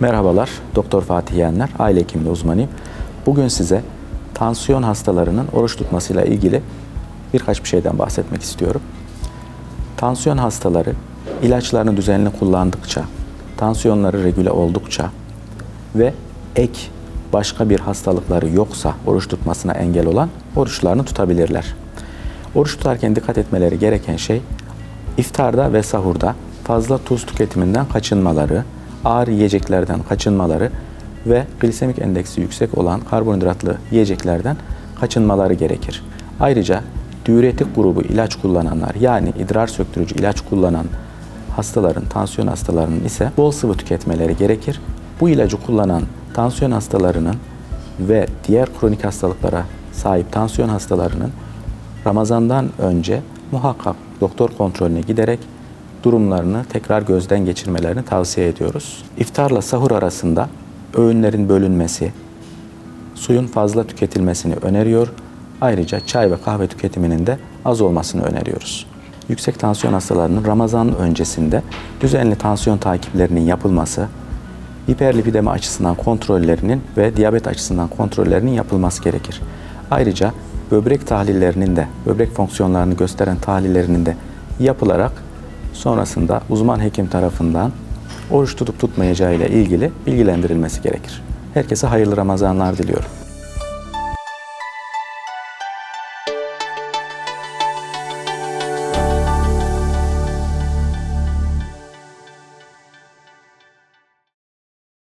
Merhabalar, Doktor Fatih Yenler, aile hekimliği uzmanıyım. Bugün size tansiyon hastalarının oruç tutmasıyla ilgili birkaç bir şeyden bahsetmek istiyorum. Tansiyon hastaları ilaçlarını düzenli kullandıkça, tansiyonları regüle oldukça ve ek başka bir hastalıkları yoksa oruç tutmasına engel olan oruçlarını tutabilirler. Oruç tutarken dikkat etmeleri gereken şey iftarda ve sahurda fazla tuz tüketiminden kaçınmaları, ağır yiyeceklerden kaçınmaları ve glisemik endeksi yüksek olan karbonhidratlı yiyeceklerden kaçınmaları gerekir. Ayrıca diüretik grubu ilaç kullananlar yani idrar söktürücü ilaç kullanan hastaların, tansiyon hastalarının ise bol sıvı tüketmeleri gerekir. Bu ilacı kullanan tansiyon hastalarının ve diğer kronik hastalıklara sahip tansiyon hastalarının Ramazandan önce muhakkak doktor kontrolüne giderek durumlarını tekrar gözden geçirmelerini tavsiye ediyoruz. İftarla sahur arasında öğünlerin bölünmesi, suyun fazla tüketilmesini öneriyor. Ayrıca çay ve kahve tüketiminin de az olmasını öneriyoruz. Yüksek tansiyon hastalarının Ramazan öncesinde düzenli tansiyon takiplerinin yapılması, hiperlipidemi açısından kontrollerinin ve diyabet açısından kontrollerinin yapılması gerekir. Ayrıca böbrek tahlillerinin de, böbrek fonksiyonlarını gösteren tahlillerinin de yapılarak sonrasında uzman hekim tarafından oruç tutup tutmayacağı ile ilgili bilgilendirilmesi gerekir. Herkese hayırlı Ramazanlar diliyorum.